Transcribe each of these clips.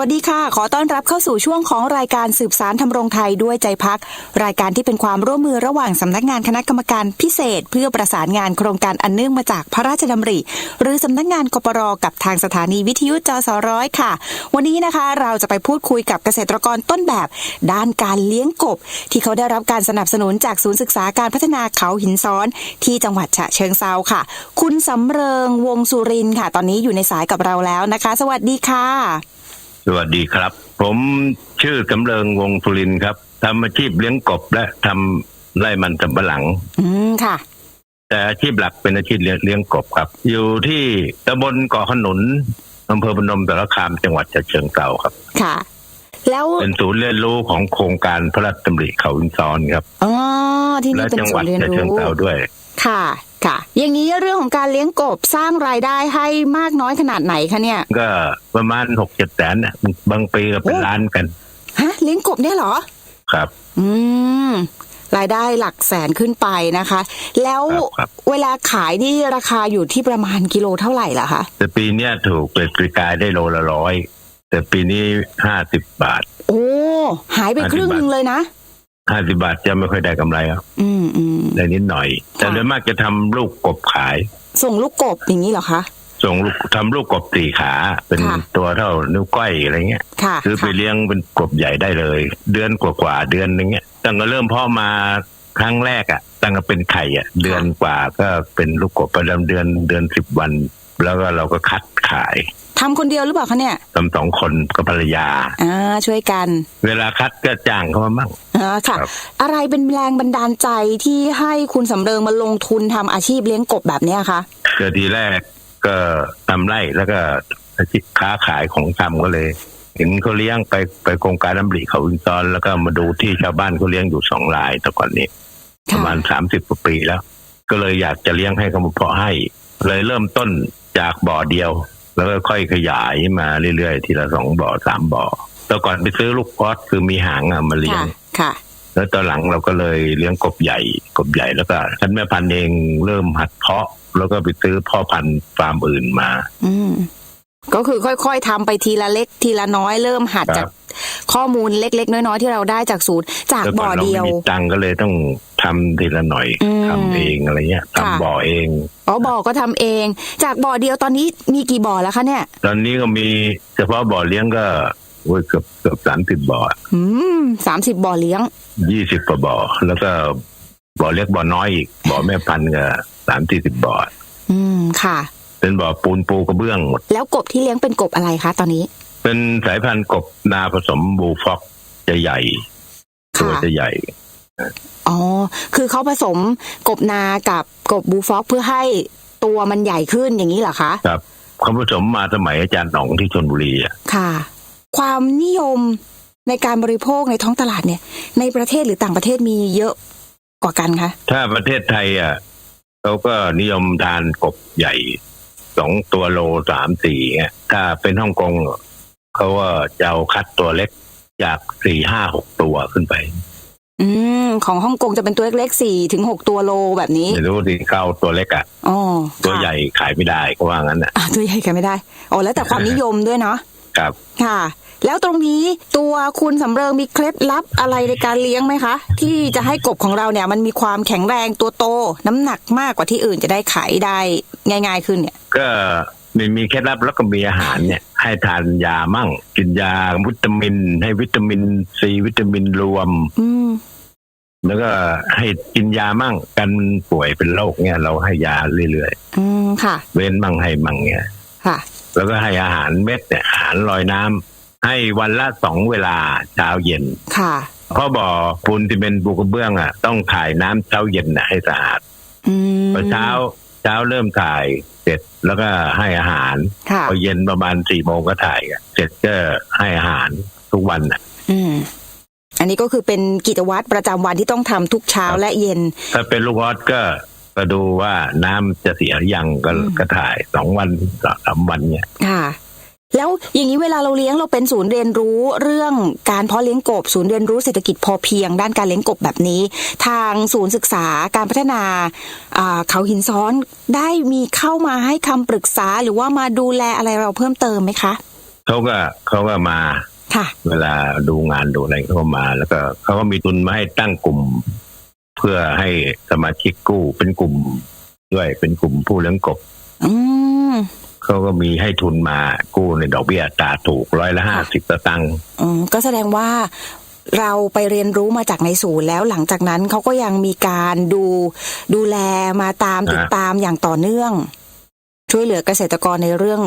วัสดีค่ะ ขอต้อนรับเข้าสู่ช่วงของรายการสืบสารทำรงไทยด้วยใจพัก รายการที่เป็นความร่วมมือระหว่างสำนักงานคณะกรรมการพิเศษ เพื่อประสานงานโครงการอันเนื่องมาจากพระราชดำริ หรือสำนักงานกปรกับทางสถานีวิทยุจสร้อยค่ะ วันนี้นะคะเราจะไปพูดคุยกับเกษตรกรต้นแบบ ด้านการเลี้ยงกบ ที่เขาได้รับการสนับสนุนจากศูนย์ศึกษาการพัฒนาเขาหินซ้อน ที่จังหวัดฉะเชิงเซาค่ะ คุณสำเริงวงสุรินค่ะ ตอนนี้อยู่ในสายกับเราแล้วนะคะ สวัสดีค่ะ สวัสดีครับ ผมชื่อสำเริงวงสุรินทร์ครับทำอาชีพเลี้ยงกบและทำไร่มันสำปะหลัง อืมค่ะ แต่อาชีพหลักเป็นอาชีพเลี้ยงเลี้ยงกบครับ อยู่ที่ตำบลเกาะขนุนอำเภอพนมสารคามจังหวัดฉะเชิงเทราครับ ค่ะ แล้วเป็นศูนย์เรียนรู้ของโครงการพระราชดำริเขาอินทรครับอ๋อที่และนี่เป็นจังหศูวันดย์เรียนฉะเชิงรู้ เทราด้วย ค่ะค่ะ อย่างนี้เรื่องของการเลี้ยงกบสร้างรายได้ให้มากน้อยขนาดไหนคะเนี่ย ก็ประมาณหกเจ็ดแสนน่ะบางปีก็เป็นโอ้ล้านกัน ฮะ เลี้ยงกบเนี่ยเหรอ ครับ อืมรายได้หลักแสนขึ้นไปนะคะ แล้วครับครับเวลาขายนี่ราคาอยู่ที่ประมาณกิโลเท่าไหร่ล่ะคะ แต่ปีเนี้ยถูกเปิดกริกายได้โลละร้อย แต่ปีนี้ห้าสิบบาท โอ้ หายไปครึ่งหนึงเลยนะ ห้าสิบาทจะไม่ค่อยได้กำไรครับอืมอืมได้นิดหน่อย แต่โดยมากจะทำลูกกบขาย ส่งลูกกบอย่างนี้เหรอคะส่งลูกทำลูกกบสี่ขา เป็นค่ะตัวเท่านิ้วก้อยอะไรเงี้ยค่ะคือไปค่ะเลี้ยงเป็นกบใหญ่ได้เลย เดือนกว่าๆเดือนนึงเนี้ยตั้งแต่เริ่มเพ่อมาครั้งแรกอะ่ะ ตั้งแต่เป็นไข่อะ่ะ เดือนกว่าก็เป็นลูกกบประจำเดือนเดือนสิบวัน แล้วก็เราก็คัดขาย ทำคนเดียวหรือเปล่าคะเนี่ยทำสองคนกับภรรยาอ่าช่วยกัน เวลาคัดก็จ้างเขามามั่งอ่าค่ะครับอะไรเป็นแรงบันดาลใจที่ให้คุณสำเริงมาลงทุนทำอาชีพเลี้ยงกบแบบเนี้ยคะเกิดทีแรกก็ทำไร่แล้วก็อาชีพค้าขายของทำก็เลยเห็นเขาเลี้ยงไปไปโครงการน้ำริเขาอินทรแล้วก็มาดูที่ชาวบ้านเขาเลี้ยงอยู่สองรายแต่ก่อนนี้ ประมาณสามสิบกว่าปีแล้ว ก็เลยอยากจะเลี้ยงให้เขามาเพาะให้ เลยเริ่มต้นจากบ่อเดียว แล้วก็ค่อยขยายมาเรื่อยๆ ทีละสองบ่อสามบ่อแต่ก่อนไปซื้อลูกพอดคือมีหางอะมาเลี้ยค่ะงค่ะ แล้วตอนหลังเราก็เลยเลี้ยงกบใหญ่ กบใหญ่แล้วก็ท่านแม่พันธุ์เองเริ่มหัดเพาะ แล้วก็ไปซื้อพ่อพันธุ์ฟาร์มอื่นมา อืมก็คือค่อยๆทำไปทีละเล็กทีละน้อยเริ่มหัดครับจาก ข้อมูลเล็ก ๆ น้อยๆที่เราได้จากศูนย์จากแล้วบ่ก่ออนเราเดีไม่ยวมีตังค์ก็เลยต้องทำทีละหน่อยอืมทำเองอะไรเงี้ยค่ะทำบ่อเองอ๋อบ่อก็ทำเอง จากบ่อเดียวตอนนี้มีกี่บ่อแล้วคะเนี่ย ตอนนี้ก็มีเฉพาะบ่อเลี้ยงก็โอ้ยเกือบเกือบสามสิบบ่ออืมสามสิบบ่อเลี้ยงยี่สิบกว่าบ่อแล้วก็บ่อเล็กบ่อน้อยอีกบ่อแม่พันธุ์ก็สามสี่สิบบ่ออืมค่ะ เป็นบ่อปูนปูกระเบื้องหมด แล้วกบที่เลี้ยงเป็นกบอะไรคะตอนนี้ เป็นสายพันธุ์กบนาผสมบูฟ็อกจะใหญ่ ตัวค่ะจะใหญ่อ๋อ คือเขาผสมกบนากับกบบูฟอกเพื่อให้ตัวมันใหญ่ขึ้นอย่างนี้เหรอคะ ครับเขาผสมมาสมัยอาจารย์หนองที่ชนบุรีอะ ค่ะ ความนิยมในการบริโภคในท้องตลาดเนี่ย ในประเทศหรือต่างประเทศมีเยอะกว่ากันคะ ถ้าประเทศไทยอะเขาก็นิยมทานกบใหญ่สองตัวโลสามสี่เงี้ยถ้าเป็นฮ่องกง เขาว่าจะเอาคัดตัวเล็กจากสี่ห้าหกตัวขึ้นไป อืมของฮ่องกงจะเป็นตัวเล็กๆสี่ถึงหกตัวโลแบบนี้ไม่รู้ที่เข้าตัวเล็กอะอ๋อตัวค่ะใหญ่ขายไม่ได้ก็ว่างั้นอะอะตัวใหญ่กันไม่ได้อ๋อแล้วแต่ความนิยมด้วยเนาะครับ ค่ะ แล้วตรงนี้ตัวคุณสำเริงมีเคล็ดลับอะไรในการเลี้ยงไหมคะ ที่จะให้กบของเราเนี่ยมันมีความแข็งแรงตัวโต น้ำหนักมากกว่าที่อื่นจะได้ขายได้ง่าย ๆ ขึ้นเนี่ย ก็ มีมีเคล็ดลับแล้วก็มีอาหารเนี่ย ให้ทานยามั่ง กินยาวิตามิน ให้วิตามินซีวิตามินรวมอืมแล้วก็ให้กินยามั่งกันป่วยเป็นโรคเนี่ยเราให้ยาเรื่อยอืมค่ะๆเว้นมั่งให้มั่งเนี่ยค่ะ แล้วก็ให้อาหารเม็ดเนี่ยอาหารลอยน้ำให้วันละสองเวลาเช้าเย็นค่ะเพราะบ่อปูนที่เป็นปูกระเบื้องอะต้องถ่ายน้ำเช้าเย็นน่ะให้สะอาดอืมพอเช้าเช้าเริ่มถ่ายเสร็จแล้วก็ให้อาหารค่ะพอเย็นประมาณสี่โมงก็ถ่ายอะเสร็จก็ให้อาหารทุกวันน่ะอืม อันนี้ก็คือเป็นกิจวัตรประจำวันที่ต้องทำทุกเช้าครับ และเย็น ถ้าเป็นลูกฮอตก็ก็ดูว่าน้ำจะเสียหรือยังก็อืม ก็ถ่ายสองวันสามวันเนี่ย ค่ะ แล้วอย่างนี้เวลาเราเลี้ยงเราเป็นศูนย์เรียนรู้เรื่องการเพาะเลี้ยงกบ ศูนย์เรียนรู้เศรษฐกิจพอเพียง ด้านการเลี้ยงกบแบบนี้ ทางศูนย์ศึกษาการพัฒนาอ่าเขาหินซ้อนได้มีเข้ามาให้คำปรึกษาหรือว่ามาดูแลอะไรเราเพิ่มเติมไหมคะเขาก็เขาก็มาค่ะเวลาดูงานดูอะไรเขาก็มา แล้วก็เขาก็มีทุนมาให้ตั้งกลุ่ม เพื่อให้สมาชิกกู้เป็นกลุ่มด้วยเป็นกลุ่มผู้เลี้ยงกบอืม เขาก็มีให้ทุนมากู้ในดอกเบี้ยอัตราถูกร้อยละห้าสิบตางค์อืมก็แสดงว่าเราไปเรียนรู้มาจากในศูนย์แล้วหลังจากนั้นเขาก็ยังมีการดูดูแลมาตามติดตามอย่างต่อเนื่อง ช่วยเหลือเกษตรกรในเรื่อง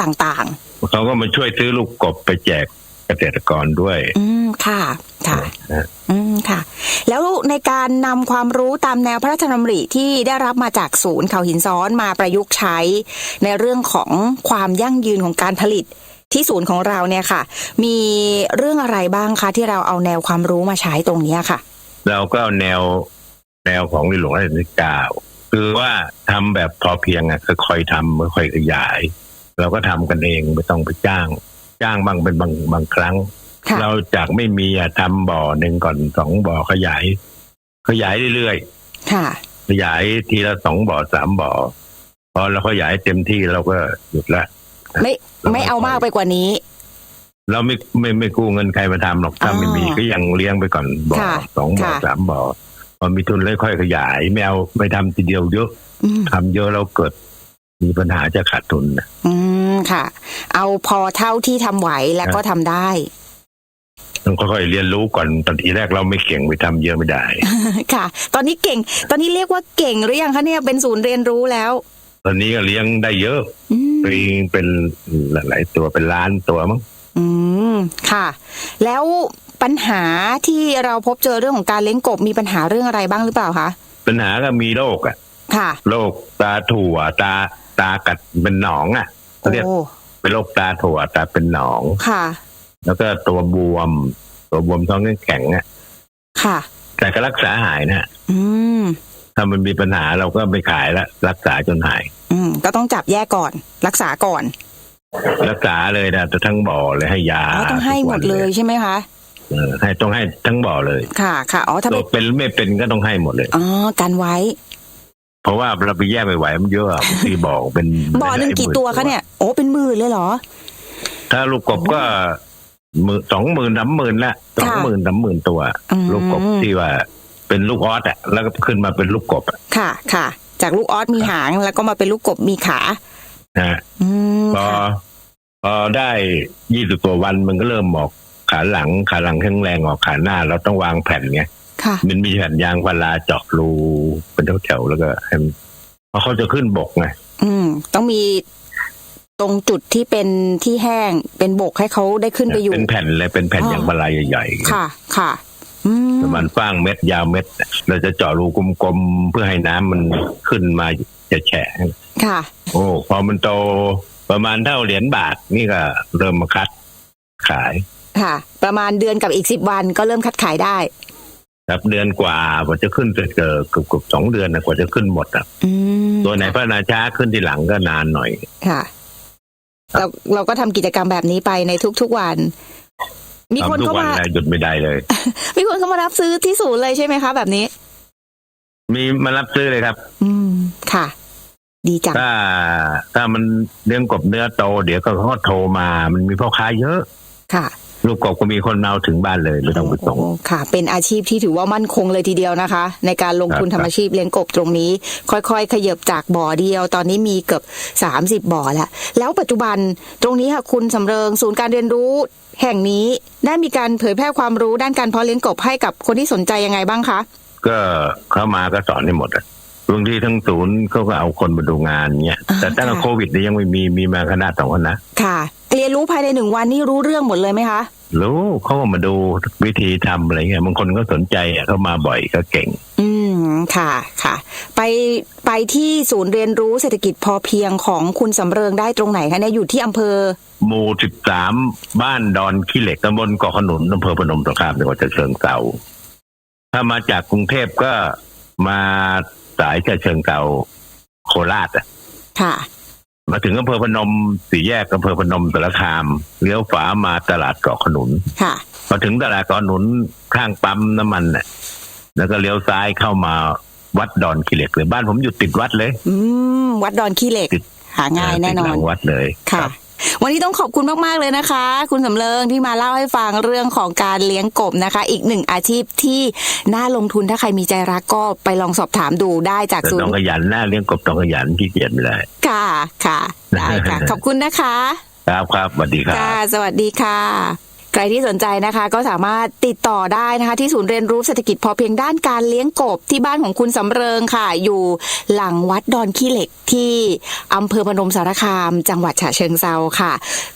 ต่างเขาก็มาช่วยซื้อลูกกบไปแจกเกษตรกรด้วยๆอืม ค่ะ ค่ะนะอืมค่ะ แล้วในการนำความรู้ตามแนวพระราชดำริที่ได้รับมาจากศูนย์เขาหินซ้อนมาประยุกต์ใช้ ในเรื่องของความยั่งยืนของการผลิตที่ศูนย์ของเราเนี่ยค่ะ มีเรื่องอะไรบ้างคะที่เราเอาแนวความรู้มาใช้ตรงเนี้ยค่ะ เราก็เอาแนวแนวของในหลวงรัชกาลที่เก้าคือว่าทำแบบพอเพียงอะค่อยๆทำค่อยๆขยาย เราก็ทำกันเองไม่ต้องไปจ้าง จ้างบางเป็นบางบางครั้งค่ะ เราจากไม่มีอะทำบ่อหนึ่งก่อนสองบ่อขยาย ขยายเรื่อยค่ะๆขยายทีละสองบ่อสามบ่อพอเราขยายเต็มที่เราก็หยุดละไม่ไม่เอามากไปกว่านี้ เราไม่ไม่ไม่กู้เงินใครมาทำหรอกถ้าไม่มีอ๋อก็ยังเลี้ยงไปก่อนบ่อค่ะสองบ่อค่ะสามบ่อพอมีทุนเลยค่อยขยายไม่เอาไม่ทำทีเดียวเยอะอืมทำเยอะแล้วเกิด มีปัญหาจะขาดทุนนะอืมค่ะ เอาพอเท่าที่ทำไหวแล้วก็ทำได้ ต้องค่อยๆเรียนรู้ก่อนตอนทีแรกเราไม่เก่งไปทำเยอะไม่ได้ ค่ะ ตอนนี้เก่ง ตอนนี้เรียกว่าเก่งหรือยังคะเนี่ยเป็นศูนย์เรียนรู้แล้ว ตอนนี้ก็เลี้ยงได้เยอะอืมตัวเองเป็นหลายๆตัวเป็นล้านตัวมั้งอืมค่ะ แล้วปัญหาที่เราพบเจอเรื่องของการเลี้ยงกบมีปัญหาเรื่องอะไรบ้างหรือเปล่าคะปัญหาก็มีโรคอะค่ะโรคตาถั่วตาตากัดเป็นหนองอะเขาเรียกโอ้เป็นโรคตาถั่วตาเป็นหนองค่ะ แล้วก็ตัวบวม ตัวบวมท้องแข็งๆอะค่ะ แต่ก็รักษาหายนะอืมถ้ามันมีปัญหาเราก็ไม่ขายละรักษาจนหาย อืม ก็ต้องจับแยกก่อน รักษาก่อน รักษาเลยนะแต่ทั้งบ่อเลยให้ยาอ๋อต้องให้หมดเลยใช่ไหมคะเออให้ต้องให้ทั้งบ่อเลย ค่ะ ค่ะอ๋อถ้าตัไม่วเป็นหรือไม่เป็นก็ต้องให้หมดเลยอ๋อกันไว้ เพราะว่าเราไปแยกไม่ไหวมันเยอะอะบางทีบ่อเป็นบ่อหนึ่งกี่ตัวคะเนี่ยโอ้เป็นหมื่นเลยเหรอ ถ้าลูกกบก็ห มื่นสองหมื่นสามหมื่นละสองหมื่นสามหมื่นตัวอืมลูกกบที่ว่า เป็นลูกออสอะแล้วก็ขึ้นมาเป็นลูกกบอะค่ะ ค่ะ จากลูกออสมีหางแล้วก็มาเป็นลูกกบมีขานะอืมพอค่ะพอได้ยี่สิบตัววันมันก็เริ่มออกขาหลังขาหลังแข็งแรงออกขาหน้า เราต้องวางแผ่นไงค่ะมันมีแผ่นยางพาราเจาะรูเป็นแถวๆแล้วก็ให้มันเพราะเขาจะขึ้นบกไงอืม ต้องมี ตรงจุดที่เป็นที่แห้งเป็นบกให้เขาได้ขึ้นไปอยู่ เป็นแผ่นเลยเป็นแผ่นอ๋อยางพาราใหญ่ๆค่ะ ค่ะอืมประมาณฟ้างเม็ดยาวเม็ด เราจะเจาะรูกลมๆเพื่อให้น้ำมันขึ้นมาจะแฉะค่ะ โอ้พอมันโตประมาณเท่าเหรียญบาทนี่ก็เริ่มมาคัดขาย ค่ะ ประมาณเดือนกับอีกสิบวันก็เริ่มคัดขายได้ครับเดือนกว่ากว่าจะขึ้นจะเกิดเกือบเกือบสองเดือนนะกว่าจะขึ้นหมดอะอืมตัวไหนพัฒนาช้าขึ้นทีหลังก็นานหน่อย ค่ะ เราเราก็ทำกิจกรรมแบบนี้ไปในทุกๆวัน มีคนทำทุกเข้าวันมาเลยหยุดไม่ได้เลย มีคนเข้ามารับซื้อที่ศูนย์เลยใช่ไหมคะ แบบนี้ มีมารับซื้อเลยครับ อืมค่ะ ดีจังถ้า ถ้ามันเลี้ยงกบเนื้อโต เดี๋ยวก็เขาก็โทรมา มันมีพ่อค้าเยอะ ค่ะ ลูกกบก็มีคนมาเอาถึงบ้านเลยไม่ต้องไปส่งโอ้ค่ะ เป็นอาชีพที่ถือว่ามั่นคงเลยทีเดียวนะคะ ในการลงทุนครับทำอาชีพเลี้ยงกบตรงนี้ ค่อยๆ ขยับจากบ่อเดียว ตอนนี้มีเกือบสามสิบบ่อแล้ว แล้วปัจจุบันตรงนี้ค่ะคุณสำเริงศูนย์การเรียนรู้ แห่งนี้ได้มีการเผยแพร่ความรู้ด้านการเพาะเลี้ยงกบให้กับคนที่สนใจยังไงบ้างคะก็เข้ามาก็สอนให้หมดอะ บางทีทั้งศูนย์เขาก็เอาคนมาดูงานเงี้ยอ่าแต่ตั้งแต่ค่ะโควิดเนี่ยยังไม่มีมีมาคณะสองคณะค่ะ เรียนรู้ภายในหนึ่งวันนี่รู้เรื่องหมดเลยไหมคะรู้เขาก็มาดูวิธีทำอะไรเงี้ยบางคนก็สนใจอะเขามาบ่อยก็เก่ง อืมค่ะค่ะ ไปไปที่ศูนย์เรียนรู้เศรษฐกิจพอเพียงของคุณสำเริงได้ตรงไหนคะเนี่ยอยู่ที่อำเภอ หมู่สิบสามบ้านดอนขี้เหล็กตำบลเกาะขนุนอำเภอพนมสงครามจังหวัดฉะเชิงเทราถ้ามาจากกรุงเทพก็ มาสายฉะเชิงเทราโคราชอะค่ะ มาถึงอำเภอพนมสี่แยกอำเภอพนมสารคามเลี้ยวฝามาตลาดเกาะขนุน ค่ะพอถึงตลาดเกาะขนุนข้างปั๊มน้ำมันน่ะ แล้วก็เลี้ยวซ้ายเข้ามาวัดดอนขี้เหล็กเลยบ้านผมอยู่ติดวัดเลย อืมวัดดอนขี้เหล็กติดหาง่ายแน่นอติดหนลังวัดเลย ค่ะรับ วันนี้ต้องขอบคุณมากๆเลยนะคะ คุณสำเริงที่มาเล่าให้ฟังเรื่องของการเลี้ยงกบนะคะ อีกหนึ่งอาชีพที่น่าลงทุนถ้าใครมีใจรักก็ไปลองสอบถามดูได้จากแต่ศูนต้องย์ขยันหน้าเลี้ยงกบต้องขยันขี้เกียจไม่ได้ค่ะค่ะได้ค่ะ ขอบคุณนะคะ ครับครับสวัสดีครับค่ะสวัสดีค่ะ ใครที่สนใจนะคะก็สามารถติดต่อได้นะคะที่ศูนย์เรียนรู้เศรษฐกิจพอเพียงด้านการเลี้ยงกบที่บ้านของคุณสำเริงค่ะ อยู่หลังวัดดอนขี้เหล็กที่อำเภอพนมสารคาม จังหวัดฉะเชิงเซาค่ะ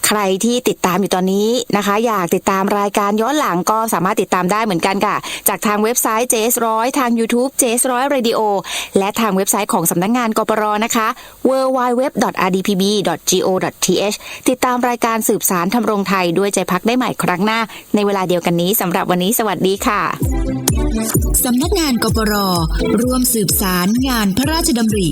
ใครที่ติดตามอยู่ตอนนี้นะคะ อยากติดตามรายการย้อนหลังก็สามารถติดตามได้เหมือนกันค่ะ จากทางเว็บไซต์ JS ร้อยทาง YouTube JS ร้อย Radio และทางเว็บไซต์ของสำนักงงานกปรนะคะ www.rdpb.go.th ติดตามรายการสืบสารทำรงไทยด้วยใจพักได้ใหม่ครั้งหน้า ในเวลาเดียวกันนี้สำหรับวันนี้สวัสดีค่ะสำนักงานกปรร่วมสืบสารงานพระราชดำริ